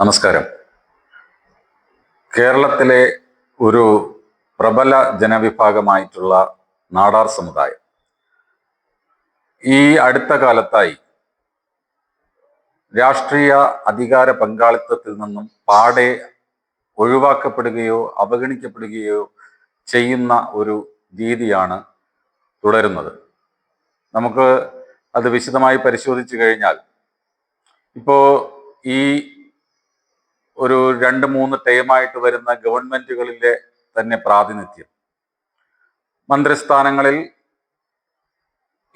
നമസ്കാരം. കേരളത്തിലെ ഒരു പ്രബല ജനവിഭാഗമായിട്ടുള്ള നാടാർ സമുദായം. ഈ അടുത്ത കാലത്തായി രാഷ്ട്രീയ അധികാര പങ്കാളിത്തത്തിൽ നിന്നും പാടെ ഒഴിവാക്കപ്പെടുകയോ അവഗണിക്കപ്പെടുകയോ ചെയ്യുന്ന ഒരു രീതിയാണ് തുടരുന്നത്. നമുക്ക് അത് വിശദമായി പരിശോധിച്ചു കഴിഞ്ഞാൽ ഇപ്പോൾ ഈ ഒരു രണ്ട് മൂന്ന് ടൈമായിട്ട് വരുന്ന ഗവൺമെന്റുകളിലെ തന്നെ പ്രാതിനിധ്യം. മന്ത്രിസ്ഥാനങ്ങളിൽ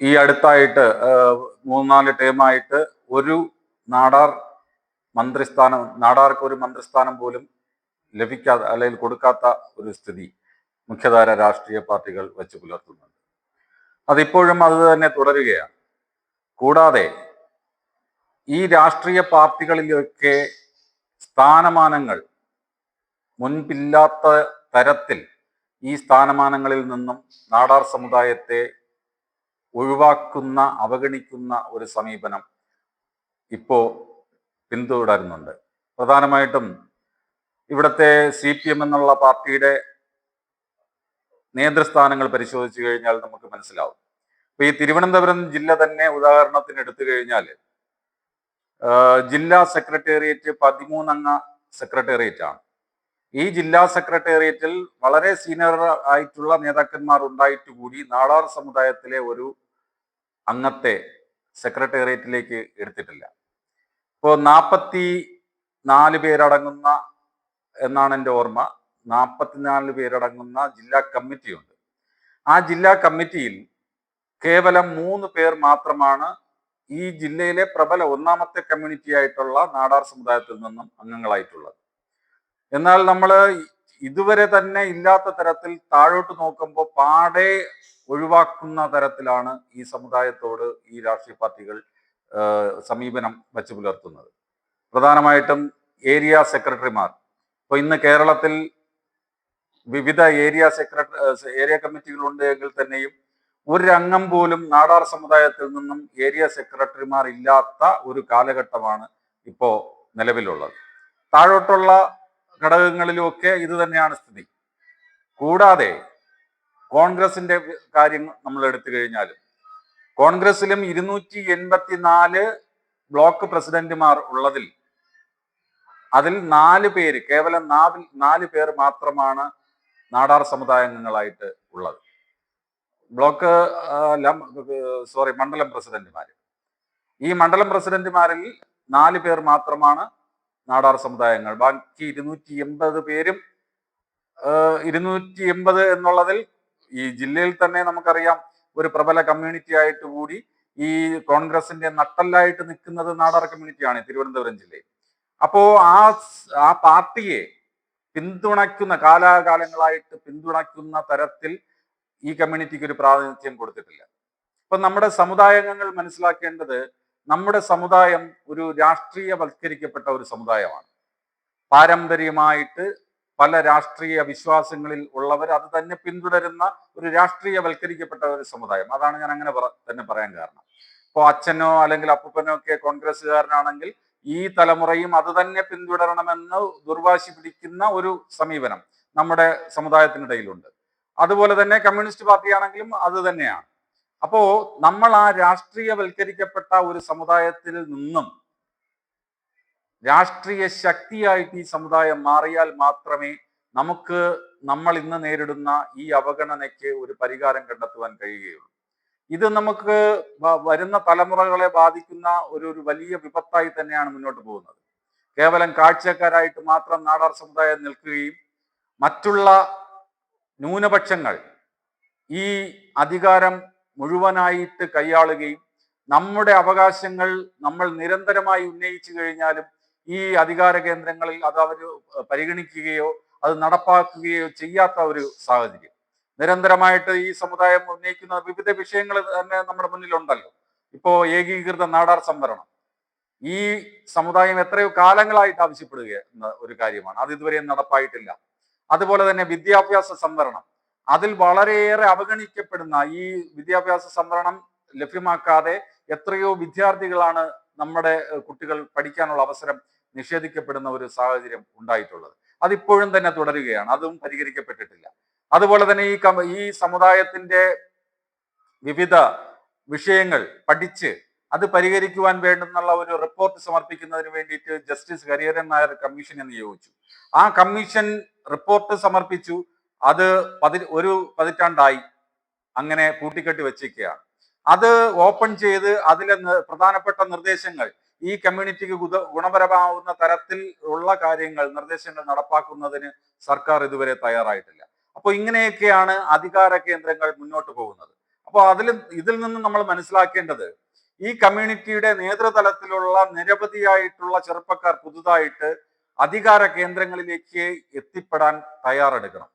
ഈ അടുത്തായിട്ട് മൂന്നാൽ ടൈമായിട്ട് ഒരു നാടാർ മന്ത്രിസ്ഥാനം നാടാർക്ക് ഒരു മന്ത്രിസ്ഥാനം പോലും ലഭിക്കാത്ത അല്ലെങ്കിൽ കൊടുക്കാത്ത ഒരു സ്ഥിതി മുഖ്യധാര രാഷ്ട്രീയ പാർട്ടികൾ വെച്ച് പുലർത്തുന്നുണ്ട്. അതിപ്പോഴും അത് തന്നെ തുടരുകയാണ്. കൂടാതെ ഈ രാഷ്ട്രീയ പാർട്ടികളിലൊക്കെ സ്ഥാനമാനങ്ങൾ മുൻപില്ലാത്ത തരത്തിൽ ഈ സ്ഥാനമാനങ്ങളിൽ നിന്നും നാടാർ സമുദായത്തെ ഒഴിവാക്കുന്ന അവഗണിക്കുന്ന ഒരു സമീപനം ഇപ്പോ പിന്തുടരുന്നുണ്ട്. പ്രധാനമായിട്ടും ഇവിടുത്തെ സി പി എം എന്നുള്ള പാർട്ടിയുടെ നേതൃസ്ഥാനങ്ങൾ പരിശോധിച്ചു കഴിഞ്ഞാൽ നമുക്ക് മനസ്സിലാവും. ഇപ്പൊ ഈ തിരുവനന്തപുരം ജില്ല തന്നെ ഉദാഹരണത്തിന് എടുത്തു കഴിഞ്ഞാൽ ജില്ലാ സെക്രട്ടേറിയറ്റ് പതിമൂന്നംഗ സെക്രട്ടേറിയറ്റ് ആണ് ഈ ജില്ലാ സെക്രട്ടേറിയറ്റിൽ വളരെ സീനിയർ ആയിട്ടുള്ള നേതാക്കന്മാർ ഉണ്ടായിട്ട് കൂടി നാടാർ സമുദായത്തിലെ ഒരു അംഗത്തെ സെക്രട്ടേറിയറ്റിലേക്ക് എടുത്തിട്ടില്ല. ഇപ്പോൾ നാൽപ്പത്തി നാല് പേരടങ്ങുന്ന എന്നാണ് എന്റെ ഓർമ്മ. നാൽപ്പത്തിനാല് പേരടങ്ങുന്ന ജില്ലാ കമ്മിറ്റിയുണ്ട്. ആ ജില്ലാ കമ്മിറ്റിയിൽ കേവലം മൂന്ന് പേർ മാത്രമാണ് ഈ ജില്ലയിലെ പ്രബല ഒന്നാമത്തെ കമ്മ്യൂണിറ്റി ആയിട്ടുള്ള നാടാർ സമുദായത്തിൽ നിന്നും അംഗങ്ങളായിട്ടുള്ളത്. എന്നാൽ നമ്മൾ ഇതുവരെ തന്നെ ഇല്ലാത്ത തരത്തിൽ താഴോട്ട് നോക്കുമ്പോൾ പാടെ ഒഴിവാക്കുന്ന തരത്തിലാണ് ഈ സമുദായത്തോട് ഈ രാഷ്ട്രീയ പാർട്ടികൾ സമീപനം വച്ച് പുലർത്തുന്നത്. പ്രധാനമായിട്ടും ഏരിയ സെക്രട്ടറിമാർ. ഇപ്പൊ ഇന്ന് കേരളത്തിൽ വിവിധ ഏരിയ സെക്രട്ടറി ഏരിയ കമ്മിറ്റികളുണ്ട് എങ്കിൽ തന്നെയും ഒരു അംഗം പോലും നാടാർ സമുദായത്തിൽ നിന്നും ഏരിയ സെക്രട്ടറിമാർ ഇല്ലാത്ത ഒരു കാലഘട്ടമാണ് ഇപ്പോൾ നിലവിലുള്ളത്. താഴോട്ടുള്ള ഘടകങ്ങളിലുമൊക്കെ ഇത് തന്നെയാണ് സ്ഥിതി. കൂടാതെ കോൺഗ്രസിന്റെ കാര്യം നമ്മൾ എടുത്തു കഴിഞ്ഞാലും കോൺഗ്രസിലും ഇരുന്നൂറ്റി എൺപത്തിനാല് ബ്ലോക്ക് പ്രസിഡന്റുമാർ ഉള്ളതിൽ അതിൽ നാല് പേര് കേവലം നാല് പേർ മാത്രമാണ് നാടാർ സമുദായാംഗങ്ങളായിട്ട് ഉള്ളത്. ബ്ലോക്ക് സോറി മണ്ഡലം പ്രസിഡന്റുമാർ ഈ മണ്ഡലം പ്രസിഡന്റുമാരിൽ നാല് പേർ മാത്രമാണ് നാടാർ സമുദായങ്ങൾ. ബാക്കി ഇരുന്നൂറ്റി എൺപത് പേരും ഇരുന്നൂറ്റി എൺപത് എന്നുള്ളതിൽ ഈ ജില്ലയിൽ തന്നെ നമുക്കറിയാം ഒരു പ്രബല കമ്മ്യൂണിറ്റി ആയിട്ട് കൂടി ഈ കോൺഗ്രസിന്റെ നട്ടല്ലായിട്ട് നിൽക്കുന്നത് നാടാർ കമ്മ്യൂണിറ്റിയാണ് തിരുവനന്തപുരം ജില്ലയിൽ. അപ്പോ ആ ആ പാർട്ടിയെ പിന്തുണയ്ക്കുന്ന കാലാകാലങ്ങളായിട്ട് പിന്തുണയ്ക്കുന്ന തരത്തിൽ ഈ കമ്മ്യൂണിറ്റിക്ക് ഒരു പ്രാതിനിധ്യം കൊടുത്തിട്ടില്ല. അപ്പൊ നമ്മുടെ സമുദായങ്ങൾ മനസ്സിലാക്കേണ്ടത് നമ്മുടെ സമുദായം ഒരു രാഷ്ട്രീയവൽക്കരിക്കപ്പെട്ട ഒരു സമുദായമാണ്. പാരമ്പര്യമായിട്ട് പല രാഷ്ട്രീയ വിശ്വാസങ്ങളിൽ ഉള്ളവർ അത് തന്നെ പിന്തുടരുന്ന ഒരു രാഷ്ട്രീയവൽക്കരിക്കപ്പെട്ട ഒരു സമുദായം. അതാണ് ഞാൻ അങ്ങനെ തന്നെ പറയാൻ കാരണം. ഇപ്പോൾ അച്ഛനോ അല്ലെങ്കിൽ അപ്പൂപ്പനോ ഒക്കെ കോൺഗ്രസ്സുകാരനാണെങ്കിൽ ഈ തലമുറയും അത് തന്നെ പിന്തുടരണമെന്ന് ദുർവാശി പിടിക്കുന്ന ഒരു സമീപനം നമ്മുടെ സമുദായത്തിനിടയിലുണ്ട്. അതുപോലെ തന്നെ കമ്മ്യൂണിസ്റ്റ് പാർട്ടിയാണെങ്കിലും അത് തന്നെയാണ്. അപ്പോ നമ്മൾ ആ രാഷ്ട്രീയവൽക്കരിക്കപ്പെട്ട ഒരു സമുദായത്തിൽ നിന്നും രാഷ്ട്രീയ ശക്തിയായിട്ട് ഈ സമുദായം മാറിയാൽ മാത്രമേ നമുക്ക് നമ്മൾ ഇന്ന് നേരിടുന്ന ഈ അവഗണനയ്ക്ക് ഒരു പരിഹാരം കണ്ടെത്തുവാൻ കഴിയുകയുള്ളൂ. ഇത് നമുക്ക് വരുന്ന തലമുറകളെ ബാധിക്കുന്ന ഒരു ഒരു വലിയ വിപത്തായി തന്നെയാണ് മുന്നോട്ട് പോകുന്നത്. കേവലം കാഴ്ചക്കാരായിട്ട് മാത്രം നാടാർ സമുദായം നിൽക്കുകയും മറ്റുള്ള ന്യൂനപക്ഷങ്ങൾ ഈ അധികാരം മുഴുവനായിട്ട് കൈയാളുകയും നമ്മുടെ അവകാശങ്ങൾ നമ്മൾ നിരന്തരമായി ഉന്നയിച്ചു കഴിഞ്ഞാലും ഈ അധികാര കേന്ദ്രങ്ങളിൽ അത് അവർ പരിഗണിക്കുകയോ അത് നടപ്പാക്കുകയോ ചെയ്യാത്ത ഒരു സാഹചര്യം. നിരന്തരമായിട്ട് ഈ സമുദായം ഉന്നയിക്കുന്ന വിവിധ വിഷയങ്ങൾ തന്നെ നമ്മുടെ മുന്നിലുണ്ടല്ലോ. ഇപ്പോ ഏകീകൃത നാടാർ സംവരണം. ഈ സമുദായം എത്രയോ കാലങ്ങളായിട്ട് ആവശ്യപ്പെടുക എന്ന ഒരു കാര്യമാണ്. അത് ഇതുവരെയും നടപ്പായിട്ടില്ല. അതുപോലെ തന്നെ വിദ്യാഭ്യാസ സംവരണം. അതിൽ വളരെയേറെ അവഗണിക്കപ്പെടുന്ന ഈ വിദ്യാഭ്യാസ സംവരണം ലഭ്യമാക്കാതെ എത്രയോ വിദ്യാർത്ഥികളാണ് നമ്മുടെ കുട്ടികൾ പഠിക്കാനുള്ള അവസരം നിഷേധിക്കപ്പെടുന്ന ഒരു സാഹചര്യം ഉണ്ടായിട്ടുള്ളത്. അതിപ്പോഴും തന്നെ തുടരുകയാണ്. അതും പരിഹരിക്കപ്പെട്ടിട്ടില്ല. അതുപോലെ തന്നെ ഈ ഈ സമുദായത്തിന്റെ വിവിധ വിഷയങ്ങൾ പഠിച്ച് അത് പരിഹരിക്കുവാൻ വേണ്ടുന്നുള്ള ഒരു റിപ്പോർട്ട് സമർപ്പിക്കുന്നതിന് വേണ്ടിയിട്ട് ജസ്റ്റിസ് ഹരിഹരൻ നായർ കമ്മീഷനെ നിയോഗിച്ചു ആ കമ്മീഷൻ റിപ്പോർട്ട് സമർപ്പിച്ചു. അത് പതി ഒരു പതിറ്റാണ്ടായി. അങ്ങനെ കൂട്ടിക്കെട്ടി വെച്ചിരിക്കുകയാണ് അത് ഓപ്പൺ ചെയ്ത് അതിലെ പ്രധാനപ്പെട്ട നിർദ്ദേശങ്ങൾ ഈ കമ്മ്യൂണിറ്റിക്ക് ഗുണപരമാവുന്ന തരത്തിൽ ഉള്ള കാര്യങ്ങൾ നിർദ്ദേശങ്ങൾ നടപ്പാക്കുന്നതിന് സർക്കാർ ഇതുവരെ തയ്യാറായിട്ടില്ല. അപ്പോൾ ഇങ്ങനെയൊക്കെയാണ് അധികാര കേന്ദ്രങ്ങൾ മുന്നോട്ട് പോകുന്നത്. അപ്പോൾ അതിൽ ഇതിൽ നിന്ന് നമ്മൾ മനസ്സിലാക്കേണ്ടത് ഈ കമ്മ്യൂണിറ്റിയുടെ നേതൃതലത്തിലുള്ള നിരവധിയായിട്ടുള്ള ചെറുപ്പക്കാർ പുതുതായിട്ട് അധികാര കേന്ദ്രങ്ങളിലേക്ക് എത്തിപ്പെടാൻ തയ്യാറെടുക്കണം.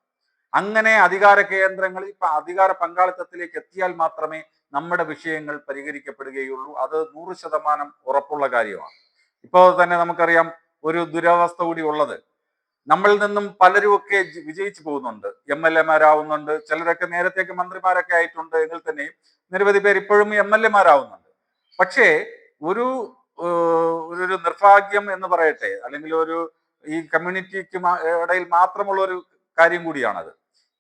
അങ്ങനെ അധികാര കേന്ദ്രങ്ങളിൽ അധികാര പങ്കാളിത്തത്തിലേക്ക് എത്തിയാൽ മാത്രമേ നമ്മുടെ വിഷയങ്ങൾ പരിഹരിക്കപ്പെടുകയുള്ളൂ. അത് നൂറ് ശതമാനം ഉറപ്പുള്ള കാര്യമാണ്. ഇപ്പോൾ തന്നെ നമുക്കറിയാം ഒരു ദുരവസ്ഥ കൂടി ഉള്ളത്. നമ്മളിൽ നിന്നും പലരും ഒക്കെ വിജയിച്ചു പോകുന്നുണ്ട്. എം എൽ എമാരാവുന്നുണ്ട്. ചിലരൊക്കെ നേരത്തേക്ക് മന്ത്രിമാരൊക്കെ ആയിട്ടുണ്ട്. എങ്കിൽ തന്നെയും നിരവധി പേർ ഇപ്പോഴും എം എൽ എമാരാവുന്നുണ്ട് പക്ഷേ ഒരു ഒരു നിർഭാഗ്യം എന്ന് പറയട്ടെ അല്ലെങ്കിൽ ഒരു ഈ കമ്മ്യൂണിറ്റിക്ക് ഇടയിൽ മാത്രമുള്ള ഒരു കാര്യം കൂടിയാണത്.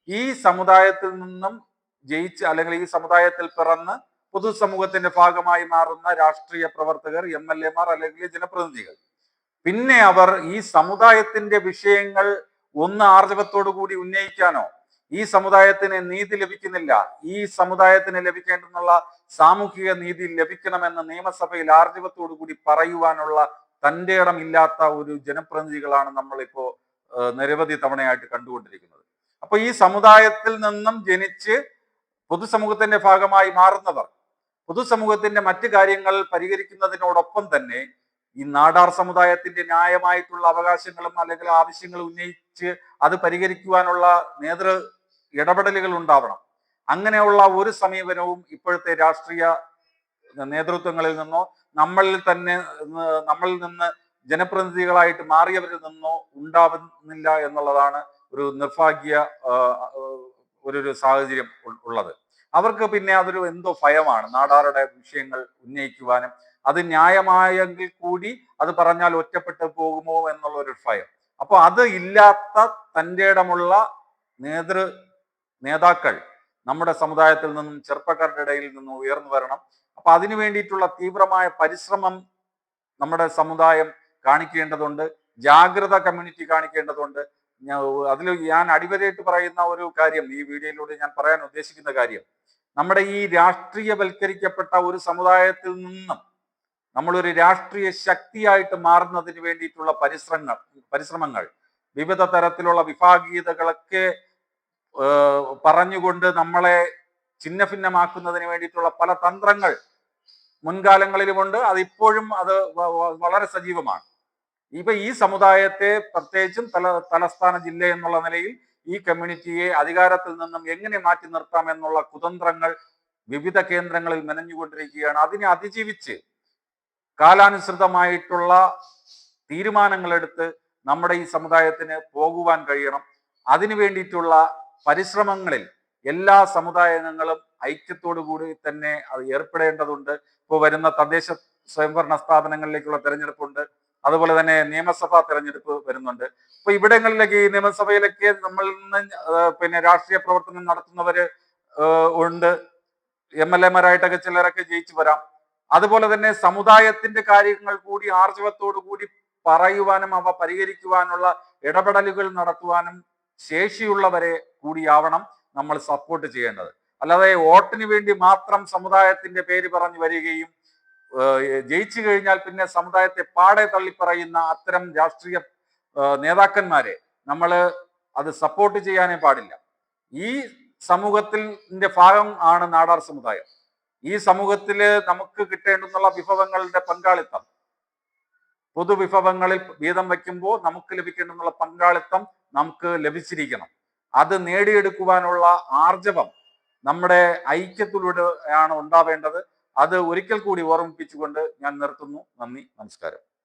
ഈ സമുദായത്തിൽ നിന്നും ജയിച്ച് അല്ലെങ്കിൽ ഈ സമുദായത്തിൽ പിറന്ന് പൊതുസമൂഹത്തിന്റെ ഭാഗമായി മാറുന്ന രാഷ്ട്രീയ പ്രവർത്തകർ എം എൽ എമാർ അല്ലെങ്കിൽ ജനപ്രതിനിധികൾ. പിന്നെ അവർ ഈ സമുദായത്തിന്റെ വിഷയങ്ങൾ ഒന്ന് ആർജവത്തോടു കൂടി ഉന്നയിക്കാനോ ഈ സമുദായത്തിന് നീതി ലഭിക്കുന്നില്ല. ഈ സമുദായത്തിന് ലഭിക്കേണ്ടെന്നുള്ള സാമൂഹിക നീതി ലഭിക്കണമെന്ന് നിയമസഭയിൽ ആർജവത്തോടു കൂടി പറയുവാനുള്ള തന്റെ ഇടമില്ലാത്ത ഒരു ജനപ്രതിനിധികളാണ് നമ്മളിപ്പോ നിരവധി തവണയായിട്ട് കണ്ടുകൊണ്ടിരിക്കുന്നത്. അപ്പൊ ഈ സമുദായത്തിൽ നിന്നും ജനിച്ച് പൊതുസമൂഹത്തിന്റെ ഭാഗമായി മാറുന്നവർ പൊതുസമൂഹത്തിന്റെ മറ്റു കാര്യങ്ങൾ പരിഹരിക്കുന്നതിനോടൊപ്പം തന്നെ ഈ നാടാർ സമുദായത്തിന്റെ ന്യായമായിട്ടുള്ള അവകാശങ്ങളും അല്ലെങ്കിൽ ആവശ്യങ്ങളും ഉന്നയിച്ച് അത് പരിഹരിക്കുവാനുള്ള നേതൃ ഇടപെടലുകൾ ഉണ്ടാവണം. അങ്ങനെയുള്ള ഒരു സമീപനവും ഇപ്പോഴത്തെ രാഷ്ട്രീയ നേതൃത്വങ്ങളിൽ നിന്നോ നമ്മളിൽ തന്നെ നമ്മളിൽ നിന്ന് ജനപ്രതിനിധികളായിട്ട് മാറിയവരിൽ നിന്നോ ഉണ്ടാവുന്നില്ല എന്നുള്ളതാണ് ഒരു നിർഭാഗ്യ ഒരു സാഹചര്യം ഉള്ളത്. അവർക്ക് പിന്നെ അതൊരു എന്തോ ഭയമാണ്. നാടാറുടെ വിഷയങ്ങൾ ഉന്നയിക്കുവാനും അത് ന്യായമായെങ്കിൽ കൂടി അത് പറഞ്ഞാൽ ഒറ്റപ്പെട്ടു പോകുമോ എന്നുള്ള ഒരു ഭയം. അപ്പോൾ അത് ഇല്ലാത്ത തന്റെ ഇടമുള്ള നേതൃ നേതാക്കൾ നമ്മുടെ സമുദായത്തിൽ നിന്നും ചെറുപ്പക്കാരുടെ ഇടയിൽ നിന്നും ഉയർന്നു വരണം. അപ്പൊ അതിനു വേണ്ടിയിട്ടുള്ള തീവ്രമായ പരിശ്രമം നമ്മുടെ സമുദായം കാണിക്കേണ്ടതുണ്ട്. ജാഗ്രത കമ്മ്യൂണിറ്റി കാണിക്കേണ്ടതുണ്ട്. അതിൽ ഞാൻ അടിവരയിട്ട് പറയുന്ന ഒരു കാര്യം ഈ വീഡിയോയിലൂടെ ഞാൻ പറയാൻ ഉദ്ദേശിക്കുന്ന കാര്യം. നമ്മുടെ ഈ രാഷ്ട്രീയവൽക്കരിക്കപ്പെട്ട ഒരു സമുദായത്തിൽ നിന്നും നമ്മളൊരു രാഷ്ട്രീയ ശക്തിയായിട്ട് മാറുന്നതിന് വേണ്ടിയിട്ടുള്ള പരിശ്രമങ്ങൾ പരിശ്രമങ്ങൾ വിവിധ തരത്തിലുള്ള വിഭാഗീയതകളൊക്കെ പറഞ്ഞുകൊണ്ട് നമ്മളെ ചിന്ന ഭിന്നമാക്കുന്നതിന് വേണ്ടിയിട്ടുള്ള പല തന്ത്രങ്ങൾ മുൻകാലങ്ങളിലുമുണ്ട്. അതിപ്പോഴും അത് വളരെ സജീവമാണ്. ഇപ്പൊ ഈ സമുദായത്തെ പ്രത്യേകിച്ചും തല തലസ്ഥാന ജില്ല എന്നുള്ള നിലയിൽ ഈ കമ്മ്യൂണിറ്റിയെ അധികാരത്തിൽ നിന്നും എങ്ങനെ മാറ്റി നിർത്താം എന്നുള്ള കുതന്ത്രങ്ങൾ വിവിധ കേന്ദ്രങ്ങളിൽ മെനഞ്ഞുകൊണ്ടിരിക്കുകയാണ്. അതിനെ അതിജീവിച്ച് കാലാനുസൃതമായിട്ടുള്ള തീരുമാനങ്ങളെടുത്ത് നമ്മുടെ ഈ സമുദായത്തിന് പോകുവാൻ കഴിയണം. അതിനു വേണ്ടിയിട്ടുള്ള പരിശ്രമങ്ങളിൽ എല്ലാ സമുദായങ്ങളും ഐക്യത്തോടു കൂടി തന്നെ അത് ഏർപ്പെടേണ്ടതുണ്ട്. ഇപ്പോൾ വരുന്ന തദ്ദേശ സ്വയംഭരണ സ്ഥാപനങ്ങളിലേക്കുള്ള തെരഞ്ഞെടുപ്പുണ്ട്. അതുപോലെ തന്നെ നിയമസഭാ തെരഞ്ഞെടുപ്പ് വരുന്നുണ്ട്. അപ്പൊ ഇവിടങ്ങളിലൊക്കെ ഈ നിയമസഭയിലൊക്കെ നമ്മൾ നിന്ന് പിന്നെ രാഷ്ട്രീയ പ്രവർത്തനം നടത്തുന്നവര് ഉണ്ട്. എം എൽ എമാരായിട്ടൊക്കെ ചിലരൊക്കെ ജയിച്ചു വരാം. അതുപോലെ തന്നെ സമുദായത്തിന്റെ കാര്യങ്ങൾ കൂടി ആർജവത്തോടു കൂടി പറയുവാനും അവ പരിഹരിക്കുവാനുള്ള ഇടപെടലുകൾ നടത്തുവാനും ശേഷിയുള്ളവരെ കൂടിയാവണം നമ്മൾ സപ്പോർട്ട് ചെയ്യേണ്ടത്. അല്ലാതെ വോട്ടിന് വേണ്ടി മാത്രം സമുദായത്തിന്റെ പേര് പറഞ്ഞു വരികയും ജയിച്ചു കഴിഞ്ഞാൽ പിന്നെ സമുദായത്തെ പാടെ തള്ളിപ്പറയുന്ന അത്തരം രാഷ്ട്രീയ നേതാക്കന്മാരെ നമ്മൾ അത് സപ്പോർട്ട് ചെയ്യാനേ പാടില്ല. ഈ സമൂഹത്തിന്റെ ഭാഗം ആണ് നാടാർ സമുദായം. ഈ സമൂഹത്തിൽ നമുക്ക് കിട്ടേണ്ടുന്നുള്ള വിഭവങ്ങളുടെ പങ്കാളിത്തം പൊതുവിഭവങ്ങളിൽ വീതം വയ്ക്കുമ്പോൾ നമുക്ക് ലഭിക്കേണ്ടുന്നുള്ള പങ്കാളിത്തം നമുക്ക് ലഭിച്ചിരിക്കണം. അത് നേടിയെടുക്കുവാനുള്ള ആർജവം നമ്മുടെ ഐക്യത്തിലൂടെയാണ് ഉണ്ടാവേണ്ടത്. അത് ഒരിക്കൽ കൂടി ഓർമ്മിപ്പിച്ചുകൊണ്ട് ഞാൻ നിർത്തുന്നു. നന്ദി നമസ്കാരം.